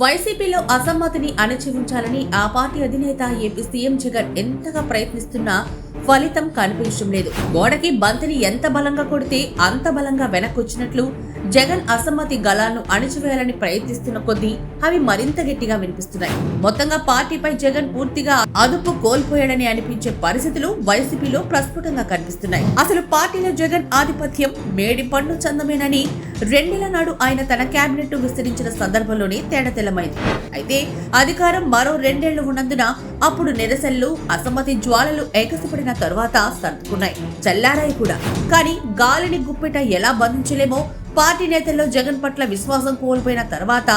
వైసీపీలో అసమ్మతిని అణచి ఉంచాలని ఆ పార్టీ అధినేత ఏపీ సీఎం జగన్ ఎంతగా ప్రయత్నిస్తున్నా ఫలితం కనిపించడం లేదు. గోడకి బంతిని ఎంత బలంగా కొడితే అంత బలంగా వెనక్కొచ్చినట్లు జగన్ అసమ్మతి గలాలను అణిచివేయాలని ప్రయత్నిస్తున్న కొద్దీ అవి మరింత గట్టిగా వినిపిస్తున్నాయి. మొత్తంగా పార్టీపై జగన్ పూర్తిగా అదుపు కోల్పోయాడని అనిపించే పరిస్థితులు వైసీపీలో ప్రస్ఫుటంగా కనిపిస్తున్నాయి. అసలు పార్టీలో జగన్ ఆధిపత్యం మేడి పండు చందమేనని రెండేళ్ళ నాడు ఆయన తన కేబినెట్ విస్తరించిన సందర్భంలోనే తేడతెల్లమైంది అయితే అధికారం మరో రెండేళ్ళు ఉన్నందున అప్పుడు నిరసనలు అసమ్మతి జ్వాలలు ఎగసిపడిన తరువాత సర్దుకున్నాయి. చల్లారాయి కూడా. కానీ గాలిని గుప్పెట ఎలా బంధించలేమో పార్టీ నేతల్లో జగన్ పట్ల విశ్వాసం కోల్పోయిన తర్వాత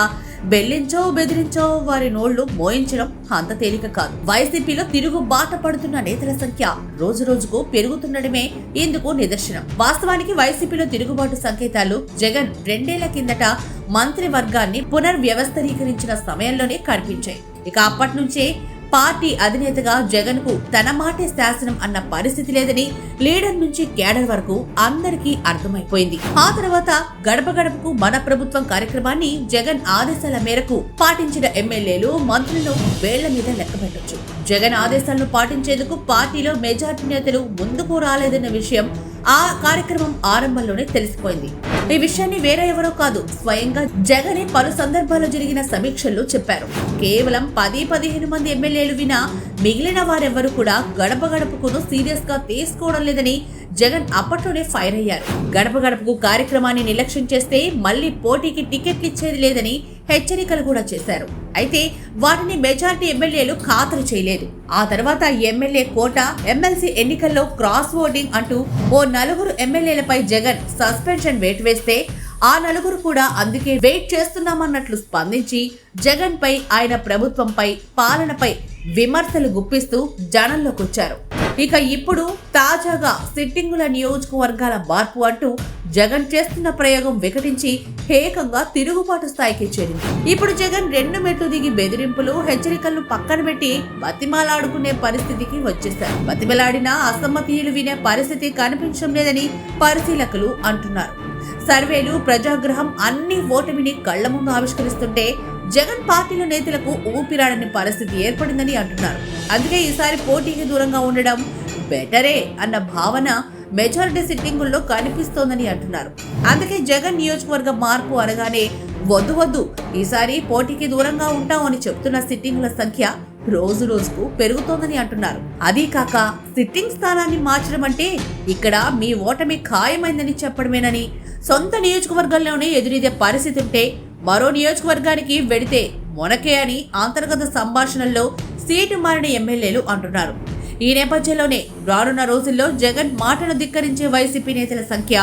బెల్లించో బెదిరించో వారి నోళ్ళు మోయించడం అంత తేలిక కాదు. వైసీపీలో తిరుగు బాట పడుతున్న నేతల సంఖ్య రోజు రోజుకు పెరుగుతుండడమే ఇందుకు నిదర్శనం. వాస్తవానికి వైసీపీలో తిరుగుబాటు సంకేతాలు జగన్ రెండేళ్ళ కిందట మంత్రివర్గాన్ని పునర్వ్యవస్థీకరించిన సమయంలోనే కనిపించాయి. ఇక అప్పటి నుంచే పార్టీ అధినేతగా జగన్కు తన మాటే శాసనం అన్న పరిస్థితి లేదని లీడర్ నుంచి కేడర్ వరకు అందరికీ అర్థమైపోయింది. ఆ తర్వాత గడప గడపకు మన ప్రభుత్వం కార్యక్రమాన్ని జగన్ ఆదేశాల మేరకు పాటించిన ఎమ్మెల్యేలు మంత్రులను వేళ్ళ మీద లెక్క పెట్టొచ్చు. జగన్ ఆదేశాలను పాటించేందుకు పార్టీలో మెజార్టీ నేతలు ముందుకు రాలేదన్న విషయం ఆ కార్యక్రమం ఆరంభంలోనే తెలిసిపోయింది. ఈ విషయాన్ని వేరే ఎవరో కాదు స్వయంగా జగనే పలు సందర్భాల్లో జరిగిన సమీక్షల్లో చెప్పారు. కేవలం పది పదిహేను మంది ఎమ్మెల్యేలు వినా మిగిలిన వారెవ్వరూ కూడా గడప గడపకును సీరియస్గా తీసుకోవడం లేదని జగన్ అప్పట్లోనే ఫైర్ అయ్యారు. గడప గడపకు కార్యక్రమాన్ని నిర్లక్ష్యం చేస్తే మళ్ళీ పోటీకి టికెట్లు ఇచ్చేది లేదని హెచ్చరికలు కూడా చేశారు. అయితే వాటిని మెజార్టీ ఎమ్మెల్యేలు ఖాతరు చేయలేదు. ఆ తర్వాత ఎమ్మెల్యే కోట ఎమ్మెల్సీ ఎన్నికల్లో క్రాస్ ఓటింగ్ అంటూ ఓ నలుగురు ఎమ్మెల్యేలపై జగన్ సస్పెన్షన్ వేటు వేస్తే ఆ నలుగురు కూడా అందుకే వెయిట్ చేస్తున్నామన్నట్లు స్పందించి జగన్ పై ఆయన ప్రభుత్వంపై పాలనపై విమర్శలు గుప్పిస్తూ జనంలోకి వచ్చారు ఇక ఇప్పుడు తాజాగా సిట్టింగుల నియోజకవర్గాల మార్పు అంటూ జగన్ చేస్తున్న ప్రయోగం వికటించి ఏకంగా తిరుగుబాటు స్థాయికి చేరింది. ఇప్పుడు జగన్ రెండు మెట్లు దిగి బెదిరింపులు హెచ్చరికలను పక్కన పెట్టి బతిమాలాడుకునే పరిస్థితికి వచ్చేశారు. బతిమలాడినా అసమ్మతీయులు వినే పరిస్థితి కనిపించడం లేదని పరిశీలకులు అంటున్నారు. సర్వేలు ప్రజాగ్రహం అన్ని ఓటమిని కళ్ళ ముందు ఆవిష్కరిస్తుంటే జగన్ పార్టీల నేతలకు ఊపిరాడని పరిస్థితి ఏర్పడిందని అంటున్నారు. అందుకే ఈసారి పోటీకి దూరంగా ఉండడం బెటరే అన్న భావన మెజారిటీ సిట్టింగుల్లో కనిపిస్తోందని అంటున్నారు. అందుకే జగన్ నియోజకవర్గ మార్పు అనగానే వద్దు వద్దు ఈసారి పోటీకి దూరంగా ఉంటామని చెప్తున్న సిట్టింగుల సంఖ్య రోజు రోజుకు పెరుగుతోందని అంటున్నారు. అదీ కాక సిట్టింగ్ స్థానాన్ని మార్చడం అంటే ఇక్కడ మీ ఓటమి ఖాయమైందని చెప్పడమేనని సొంత నియోజకవర్గంలోనే ఎదురీదే పరిస్థితి ఉంటే మరో నియోజకవర్గానికి వెడితే మొనకే అని అంతర్గత సంభాషణల్లో సీటు మారిన ఎమ్మెల్యేలు అంటున్నారు. ఈ నేపథ్యంలోనే రానున్న రోజుల్లో జగన్ మాటను ధిక్కరించే వైసీపీ నేతల సంఖ్య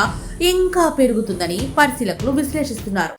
ఇంకా పెరుగుతుందని పరిశీలకులు విశ్లేషిస్తున్నారు.